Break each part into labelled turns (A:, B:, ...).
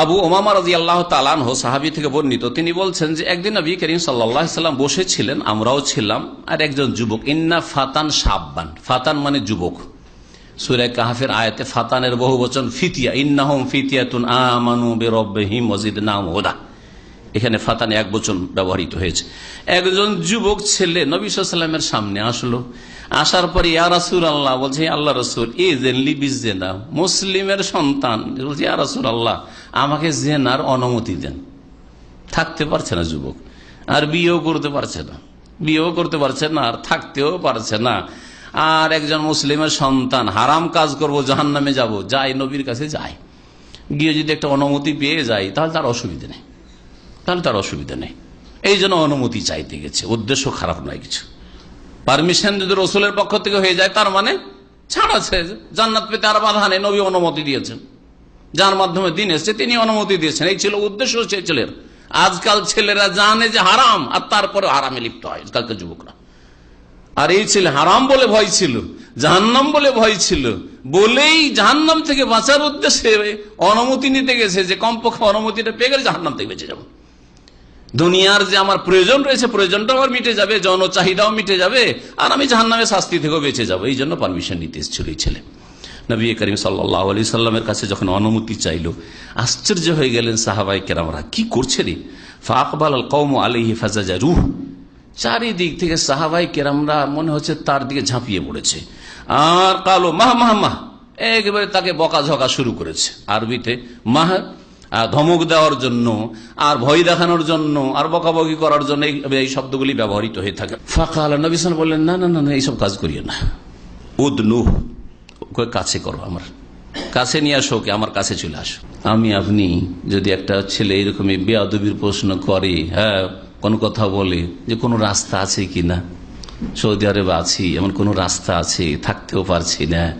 A: আবু ওমামা রাজি আল্লাহ তালানহ সাহাবি থেকে বর্ণিত, তিনি বলছেন যে একদিন নবী করিম সাল্লাহ সাল্লাম বসেছিলেন, আমরাও ছিলাম, আর একজন যুবক, ইন্না ফাতান সাব্বান ফাতান মানে যুবক। সুরে কাহাফের আয়াতে ফাতানের বহু বচন ফিতিয়া, ইন্নাহম ফিতিয়াতুন আমানু বেরব্বাহিম মজিদ নাম ওদা এখানে ফাতানে এক বচন ব্যবহৃত হয়েছে। একজন যুবক ছেলে নবী সামনে আসলো। আসার পরে, ইয়া আল্লাহ বলছে আল্লাহ রসুল, এ জেনলি বিজ জেনা। মুসলিমের সন্তান। বলছে, ইয়া আল্লাহ আমাকে জেনার অনুমতি দেন। থাকতে পারছে না যুবক। আর বিয়েও করতে পারছে না। বিয়েও করতে পারছে না, আর থাকতেও পারছে না। আর একজন মুসলিমের সন্তান, হারাম কাজ করব জাহান নামে যাব, যাই, নবীর কাছে যাই। গিয়ে যদি একটা অনুমতি পেয়ে যাই তাহলে তার অসুবিধা নেই। তাহলে তার অসুবিধা নেই। এই জন্য অনুমতি চাইতে গেছে। উদ্দেশ্য খারাপ নয় কিছু। পারমিশন যদি রসুলের পক্ষ থেকে হয়ে যায়, তার মানে ছাড় আছে। জান্নাত পেতে আর বাধা নেই, নবী অনুমতি দিয়েছেন। যার মাধ্যমে দিন এসছে, তিনি অনুমতি দিয়েছেন। এই ছিল উদ্দেশ্য সেই ছেলের। আজকাল ছেলেরা জানে যে হারাম, আর তারপরে হারামে লিপ্ত হয় আজকালকার যুবকরা। আর এই ছেলে হারাম বলে ভয় ছিল, জাহান্নাম বলে ভয় ছিল। বলেই জাহান্নাম থেকে বাঁচার উদ্দেশ্যে অনুমতি নিতে গেছে যে কমপক্ষে অনুমতিটা পেয়ে গেলে জাহান্নাম থেকে বেঁচে যাব। দুনিয়ার যে আমার প্রয়োজন রয়েছে প্রয়োজনটা আমার মিটে যাবে জন চাহিদাও মিটে যাবে, আর আমি জাহান্নামের শাস্তি থেকেও বেঁচে যাব। এই জন্য পারমিশন নিতে এসেছিল এই ছেলে। নবী করিম সাল্লাহ আলি সাল্লামের কাছে যখন অনুমতি চাইল, আশ্চর্য হয়ে গেলেন সাহাবাই কেরামরা, কি করছে রে? ফাকবাল আল কৌম আলিহি ফাজা রুহ চারিদিক থেকে সাহাবাই কেরামরা মনে হচ্ছে তার দিকে ঝাঁপিয়ে পড়েছে। আর কালো মাহ মাহ মাহ। একেবারে তাকে বকাঝকা শুরু করেছে। আরবিতে মাহ ধমক দেওয়ার জন্য, আর ভয় দেখানোর জন্য, আর বকাবকি করার জন্য এই- শব্দগুলি ব্যবহৃত হয়ে থাকে। ফাঁকা আল্লাহ নবিসান বললেন, না না না এইসব কাজ করিও না। উদ নুহ কাছে করো আমার। কাছে নিয়ে আসো ওকে, আমার কাছে চলে আসো। আমি, আপনি যদি একটা ছেলে এরকমই বেয়াদবির প্রশ্ন করে হ্যাঁ কোন কথা বলে যে কোনো রাস্তা আছে কি না সৌদি আরবে আছি, এমন কোনো রাস্তা আছে, থাকতেও পারছি না।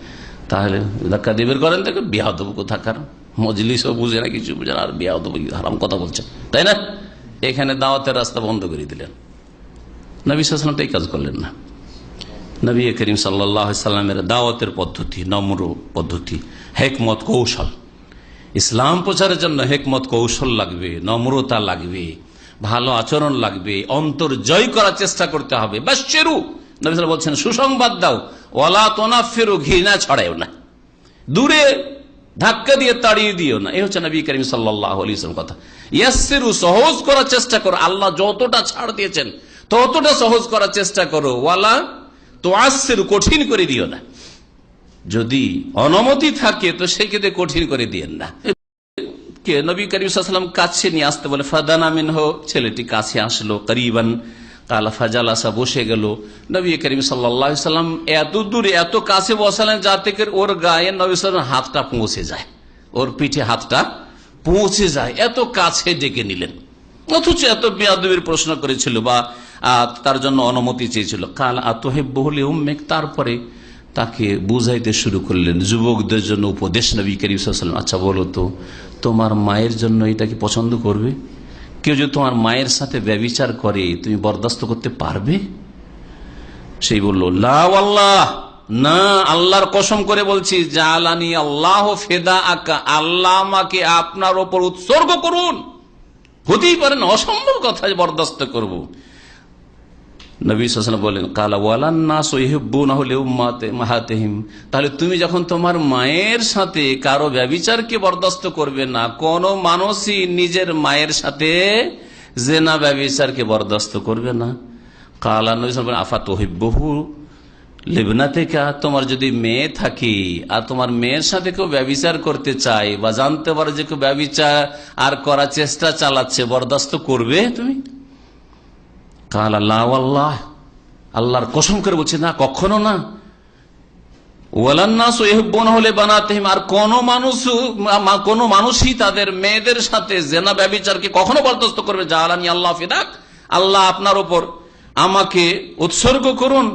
A: তাহলে ধাক্কা দিয়ে বের করেন তাকে বিয়াদব কোথাকার। মজলিসও বুঝে না, কিছু বুঝে না, আর বিয়াদব হারাম কথা বলছে তাই না? এখানে দাওয়াতের রাস্তা বন্ধ করে দিলেন। নবী সালাম এই কাজ করলেন না। নবী করিম সাল্লামের দাওয়াতের পদ্ধতি, নম্র পদ্ধতি, হেকমত, কৌশল। ইসলাম প্রচারের জন্য হেকমত, কৌশল লাগবে, নম্রতা লাগবে, ভালো আচরণ লাগবে, অন্তর জয় করার চেষ্টা করতে হবে। বাস চেরু নবী বলছেন, সুসংবাদ দাও। ওলা তোনা ফেরু ঘৃণা ছড়াও না। দূরে ধাক্কা দিয়ে তাড়িয়ে দিও না। এই হচ্ছে নবী করিম সাল্লাহ কথা। ইয়াসেরু সহজ করার চেষ্টা করো। আল্লাহ যতটা ছাড় দিয়েছেন, ততটা সহজ করার চেষ্টা করো। ওয়ালা তো আসছের কঠিন করে দিও না। যদি অনুমতি থাকে, তো সেক্ষেত্রে কঠিন করে দিয়েন না। কে? নবী করিম সাল্লাম কাছে নিয়ে আসতে বলে, ফাদান আমিন হো ছেলেটি কাছে আসলো, করিবান কালা ফাজাল আসা বসে গেল। নবী করিম সাল্লাম এত দূরে এত কাছে বসালেন যাতে ওর গায়ে নবী সাল্লাম হাতটা পৌঁছে যায়। ওর পিঠে হাতটা পৌঁছে যায়। এত কাছে ডেকে নিলেন। অথচ এত বেয়াদবির প্রশ্ন করেছিল বা তার জন্য অনুমতি চেয়েছিল। কাল আতহে বহুলে উম্মেক তারপরে তাকে বুঝাইতে শুরু করলেন। যুবকদের জন্য উপদেশ নবী করিম সাল্লাম। আচ্ছা বলো তো, তোমার মায়ের জন্য এটা কি পছন্দ করবে? কেউ যদি তোমার মায়ের সাথে ব্যবিচার করে, তুমি বরদাস্ত করতে পারবে? সেই বলল লাহ আল্লাহ না, আল্লাহর কসম করে বলছি, জালানি আল্লাহ ফেদা আকা আল্লাহ আমাকে আপনার ওপর উৎসর্গ করুন। হতেই পারেন অসম্ভব কথা বরদাস্ত করব। নবী সাল বলেন, কালা ওয়ালান না সহিব্বু না হলে মাহাতেহিম। তাহলে তুমি যখন তোমার মায়ের সাথে কারও ব্যবিচারকে বরদাস্ত করবে না, কোন মানুষই নিজের মায়ের সাথে জেনা ব্যবিচারকে বরদাস্ত করবে না। কালা নবী সাল আফা তহিব্বহু লেবনা থেকে তোমার যদি মেয়ে থাকে আর তোমার মেয়ের সাথে কেউ ব্যবিচার করতে চায় বা জানতে পারো যে কেউ ব্যবিচার আর করার চেষ্টা চালাচ্ছে, বরদাস্ত করবে তুমি? কাল আল্লাহ আল্লাহ আল্লাহর কসম করে বলছে, না, কখনো না। ওয়ালান্নাস ইহব্বুন হলে বানাতেহিম আর কোন মানুষ কোন মানুষই তাদের মেয়েদের সাথে জেনা কখনো করবে আল্লাহ আল্লাহ আপনার ওপর আমাকে উৎসর্গ করুন।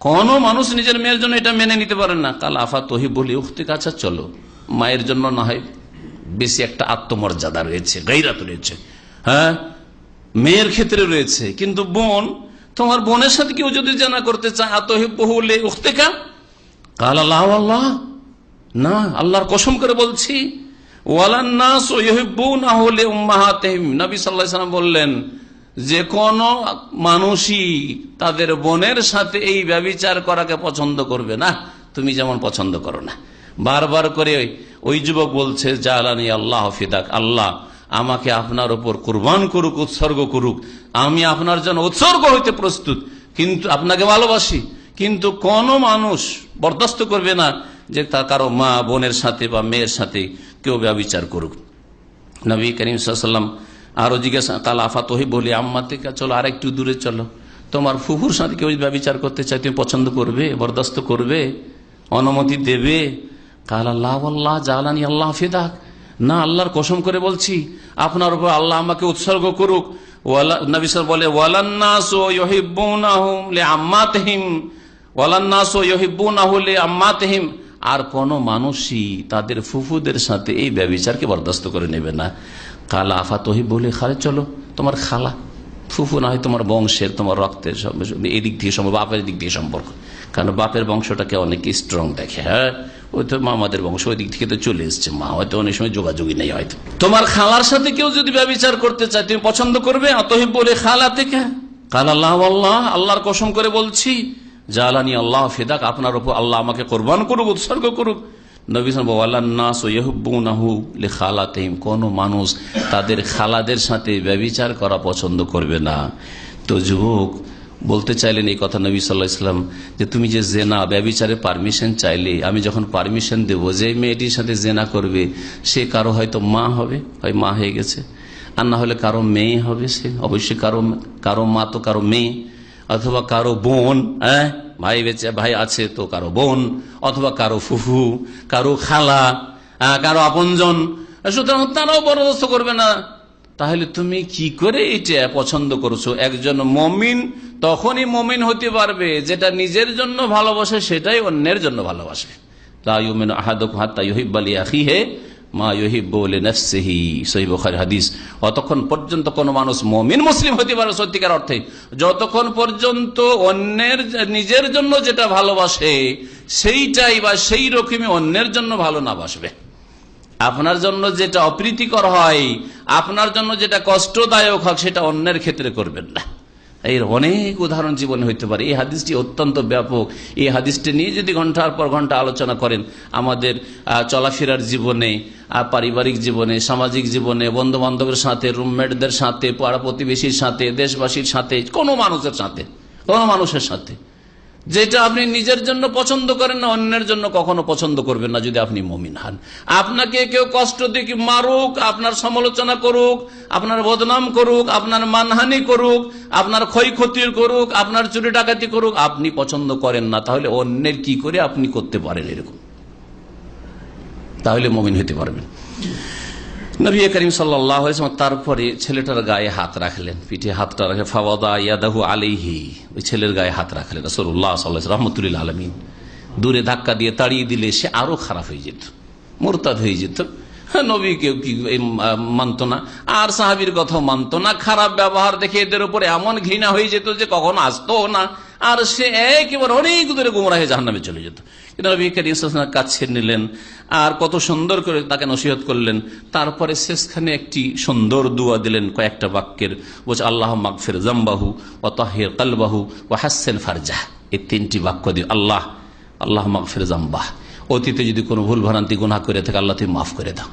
A: কোন মানুষ নিজের মেয়ের জন্য এটা মেনে নিতে পারেন না। কাল আফা তহি বলি উক্তি কাছা চলো। মায়ের জন্য না হয় বেশি একটা আত্মমর্যাদা রয়েছে, গাইরাত রয়েছে। হ্যাঁ? মেয়ের ক্ষেত্রে রয়েছে, কিন্তু বোন, তোমার বোনের সাথে কেউ যদি জানা করতে চায় কাল আল্লাহ আল্লাহ, না, আল্লাহর কসম করে বলছি বললেন, যে কোন মানুষই তাদের বোনের সাথে এই ব্যবিচার করাকে পছন্দ করবে না, তুমি যেমন পছন্দ করো না। বারবার করে ওই যুবক বলছে, জালানি আল্লাহ ফিদাক, আল্লাহ আমাকে আপনার ওপর কুরবান করুক, উৎসর্গ করুক। আমি আপনার জন্য উৎসর্গ হইতে প্রস্তুত। কিন্তু আপনাকে ভালোবাসি। কিন্তু কোন মানুষ বরদাস্ত করবে না যে তার কারও মা, বোনের সাথে বা মেয়ের সাথে কেউ ব্যবচার করুক। নবী করিম সাল্লাম আরও জিজ্ঞাসা, কাল আফাত ওহি বলি, আম্মা থেকে চলো আর একটু দূরে চলো। তোমার ফুফুর সাথে কেউ ব্যবচার করতে চাই তুমি পছন্দ করবে, বরদাস্ত করবে, অনুমতি দেবে? কাল আল্লাহ আল্লাহ, জালানি আল্লাহ ফিদাক না আল্লাহর কসম করে বলছি, আপনার উপর আল্লাহ আমাকে উৎসর্গ করুক। বলে আর কোন মানুষই তাদের ফুফুদের সাথে এই ব্যবচারকে বরদাস্ত করে নেবে না। কালা আফা তহি বলে খালে, চলো, তোমার খালা। ফুফু না হয় তোমার বংশের, তোমার রক্তের সব- এই দিক থেকে সম্পর্ক, বাপের দিক দিয়ে সম্পর্ক। কারণ বাপের বংশটাকে অনেক স্ট্রং দেখে হ্যাঁ? ওই তো মামাদের বংশ ওই দিক থেকে তো চলে এসছে মা হয়তো অনেক সময় যোগাযোগই নেই হয়তো তোমার খালার সাথে কেউ যদি ব্যবচার করতে চায় তুমি পছন্দ করবে অতহি বলে খালা থেকে কাল আল্লাহ আল্লাহ আল্লাহর কসম করে বলছি জালানি আল্লাহ ফেদাক আপনার উপর আল্লাহ আমাকে কোরবান করুক উৎসর্গ করুক কোন মানুষ তাদের খালাদের সাথে ব্যবিচার করা পছন্দ করবে না তো যুবক বলতে চাইলেন এই কথা নবী সাল্লাহ ইসলাম যে তুমি যে জেনা ব্যবিচারে পারমিশন চাইলে আমি যখন পারমিশন দেব যে মেয়েটির সাথে জেনা করবে সে কারও হয়তো মা হবে হয় মা হয়ে গেছে। আর না হলে কারও মেয়ে হবে সে অবশ্যই কারও কারও মা তো কারও মেয়ে অথবা কারও বোন হ্যাঁ? ভাই বেঁচে ভাই আছে তো কারও বোন অথবা কারও ফুফু কারও খালা আহ, কারও আপনজন সুতরাং তারাও বরদস্ত করবে না। তাহলে তুমি কি করে এটা পছন্দ করছ? একজন মমিন তখনই মমিন হতে পারবে, যেটা নিজের জন্য ভালোবাসে সেটাই অন্যের জন্য ভালোবাসে। ইউহিব্বা লিআখিহি মা বুখারী হাদিস, অতক্ষণ পর্যন্ত কোন মানুষ মুমিন, মুসলিম হতে পারে সত্যিকার অর্থে। যতক্ষণ পর্যন্ত অন্যের, নিজের জন্য যেটা ভালোবাসে, সেইটাই বা সেই রকমই অন্যের জন্য ভালো না বাসবে। আপনার জন্য যেটা অপ্রীতিকর হয়, আপনার জন্য যেটা কষ্টদায়ক হয় সেটা অন্যের ক্ষেত্রে করবেন না। এর অনেক উদাহরণ জীবনে হইতে পারে। এই হাদিসটি অত্যন্ত ব্যাপক। এই হাদিসটি নিয়ে যদি ঘণ্টার পর ঘণ্টা আলোচনা করেন, আমাদের চলাফেরার জীবনে পারিবারিক জীবনে, সামাজিক জীবনে বন্ধু বান্ধবের সাথে রুমমেটদের সাথে পাড়া প্রতিবেশীর সাথে, দেশবাসীর সাথে, কোনো মানুষের সাথে, কোনো মানুষের সাথে। যেটা আপনি নিজের জন্য পছন্দ করেন না, অন্যের জন্য কখনো পছন্দ করবেন না যদি আপনি মমিন হন। আপনাকে কেউ কষ্ট দিয়ে মারুক, আপনার সমালোচনা করুক, আপনার বদনাম করুক, আপনার মানহানি করুক, আপনার ক্ষয়ক্ষতি করুক, আপনার চুরি ডাকাতি করুক, আপনি পছন্দ করেন না, তাহলে অন্যের কি করে আপনি করতে পারেন এরকম? তাহলে মমিন হতে পারবেন। নবী করিম সাল্লাহ তারপরে ছেলেটার গায়ে হাত রাখলেন। পিঠে হাতটা রাখে ফাওয়াদা ইয়াদাহু আলিহি ওই ছেলের গায়ে হাত রাখলেন। রসুল্লাহ সাল্লাহ রহমতুল্লাহ আলমিন। দূরে ধাক্কা দিয়ে তাড়িয়ে দিলে সে আরও খারাপ হয়ে যেত মোরতাদ হয়ে যেত। হ্যাঁ, নবী কেউ কি মানত না। আর সাহাবির কথা মানত না। খারাপ ব্যবহার দেখে এদের উপরে এমন ঘৃণা হয়ে যেত যে কখনো আসতো না। আর সে একেবারে অনেক দূরে গুমরা হয়ে জাহান্নামে চলে যেত। কিন্তু নবী কাছে নিলেন, আর কত সুন্দর করে তাকে নসিহত করলেন। তারপরে শেষখানে একটি সুন্দর দুয়া দিলেন কয়েকটা বাক্যের, বলছে আল্লাহ মাগফির জাম্বাহু ও তাহির কালবাহু ও হাসেন ফারজাহ। এই তিনটি বাক্য দিয়ে, আল্লাহ আল্লাহ মাগফির জাম্বাহ অতীতে যদি কোনো ভুল ভ্রান্তি, গুনাহ করে থাকে, আল্লাহ, তুমি মাফ করে দাও।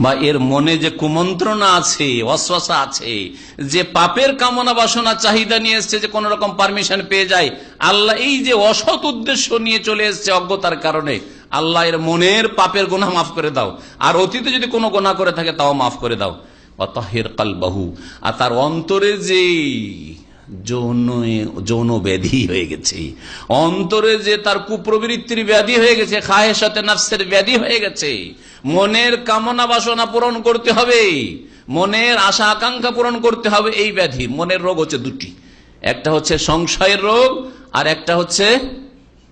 A: বা এর মনে যে কুমন্ত্রণা আছে, অশ্বাসা আছে, যে পাপের কামনা বাসনা চাহিদা নিয়ে এসছে যে কোন রকম পারমিশন পেয়ে যায়, আল্লাহ এই যে অসৎ উদ্দেশ্য নিয়ে চলে এসছে অজ্ঞতার কারণে, আল্লাহ এর মনের পাপের গুনাহ মাফ করে দাও। আর অতীতে যদি কোনো গোনা করে থাকে তাও মাফ করে দাও। অতহের কাল বাহু আর তার অন্তরে যে যৌন যৌন ব্যাধি হয়ে গেছে। অন্তরে যে তার কুপ্রবৃত্তির ব্যাধি হয়ে গেছে খাহেসাতে নাফসের ব্যাধি হয়ে গেছে। মনের কামনা বাসনা পূরণ করতে হবে। মনের আশা আকাঙ্ক্ষা পূরণ করতে হবে, এই ব্যাধি। মনের রোগ হচ্ছে দুটি। একটা হচ্ছে সংশয়ের রোগ, আর একটা হচ্ছে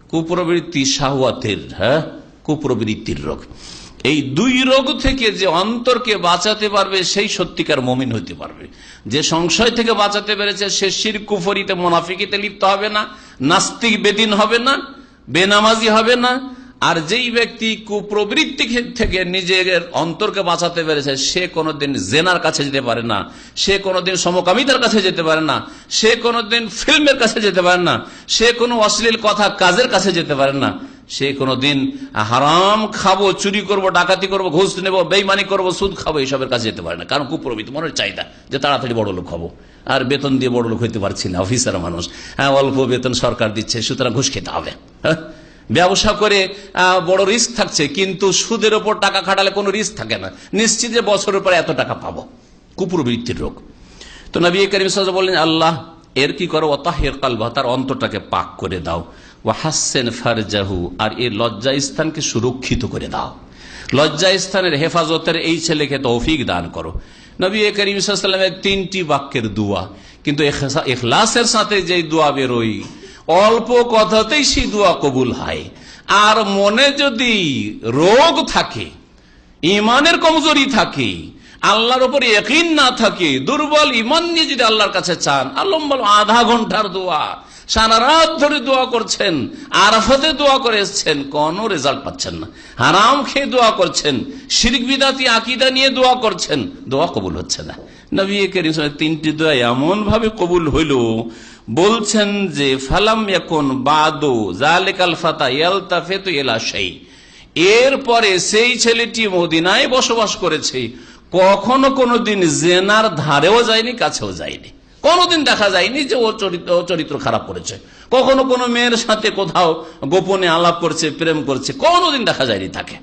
A: কুপ্রবৃত্তি শাহওয়াতের হ্যাঁ? কুপ্রবৃত্তির রোগ। এই দুই রোগ থেকে যে অন্তরকে বাঁচাতে পারবে, সেই সত্যিকার মমিন হতে পারবে। যে সংশয় থেকে বাঁচাতে পেরেছে, সে শির কুফরিতে, মোনাফিকিতে লিপ্ত হবে না, নাস্তিক বেদিন হবে না, বেনামাজি হবে না, আর যেই ব্যক্তি কুপ্রবৃত্তি থেকে নিজের অন্তরকে বাঁচাতে পেরেছে, সে কোনোদিন জেনার কাছে যেতে পারে না, সে কোনোদিন সমকামিতার কাছে যেতে পারে না, সে কোনোদিন ফিল্মের কাছে যেতে পারে না, সে কোনো অশ্লীল কথা কাজের কাছে যেতে পারে না সে কোনোদিন হারাম খাব, চুরি করব, ডাকাতি করব, ঘুষ নেব, বেইমানি করব, সুদ খাব এইসবের কাছে যেতে পারে না। কারণ কুপ্রবৃত্তি, মনের চাহিদা যে তাড়াতাড়ি বড় লোক হব। আর বেতন দিয়ে বড় লোক হইতে পারছি না, অফিসার মানুষ। হ্যাঁ অল্প বেতন সরকার দিচ্ছে, সুতরাং ঘুষ খেতে হবে। হ্যাঁ? ব্যবসা করে বড় রিস্ক থাকছে, কিন্তু সুদের ওপর টাকা খাটালে কোনো রিস্ক থাকে না। নিশ্চিত যে বছরের পরে এত টাকা পাবো। কুপুরবৃত্তির রোগ। তো নবী করিম সাল্লাল্লাহু বললেন, আল্লাহ, এর কি করো? অতাহের কালবা, তার অন্তরটাকে পাক করে দাও। ও হাসেন ফারজাহু, আর এর লজ্জা স্থানকে সুরক্ষিত করে দাও। লজ্জা স্থানের হেফাজতের এই ছেলেকে তৌফিক দান করো। নবী করিম তিনটি বাক্যের দোয়া। কিন্তু এখলাসের সাথে যে দোয়া বেরোই অল্প কথাতেই সেই দোয়া কবুল হয়। আর মনে যদি রোগ থাকে ইমানের কমজোরি থাকে, আল্লাহর উপরে একই না থাকে, দুর্বল ইমান নিয়ে যদি আল্লাহর কাছে চান আল্লাহ আধা ঘণ্টার দোয়া সারা রাত ধরে দোয়া করছেন, আরাফতে দোয়া করে এসছেন, কোন রেজাল্ট পাচ্ছেন না। হারাম খেয়ে দোয়া করছেন, শিরিক বিদাতি, আকিদা নিয়ে দোয়া করছেন, দোয়া কবুল হচ্ছে না। নবী তিনটি দোয়া এমন ভাবে কবুল হইল, বলছেন যে, ফালাম এখন বাদো জালেকাল ফাতা ইয়ালতাফেতু ইলা শাই। এরপরে সেই ছেলেটি মদিনায় বসবাস করেছে, কখনো কোনো দিন জেনার ধারেও যায়নি, কাছেও যায়নি। কোনোদিন দেখা যায়নি যে ও চরিত্র চরিত্র খারাপ করেছে। কখনো কোনো মেয়ের সাথে কোথাও গোপনে আলাপ করছে, প্রেম করছে, কোনোদিন দেখা যায়নি তাকে।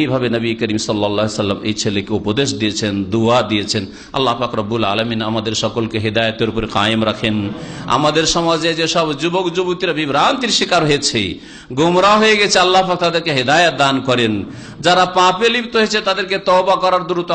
A: এইভাবে নবী করিম সাল্লা সাল্লাম এই ছেলেকে উপদেশ দিয়েছেন, দোয়া দিয়েছেন। আল্লাহ রব্বুল আলমিন আমাদের সকলকে হেদায়তের উপরে কায়েম রাখেন। আমাদের সমাজে যেসব যুবক, যুবতীরা বিভ্রান্তির শিকার হয়েছে গুমরা হয়ে গেছে, আল্লাহ পাক তাদেরকে হেদায়ত দান করেন। যারা পাপে লিপ্ত হয়েছে, তাদেরকে তওবা করার দ্রুত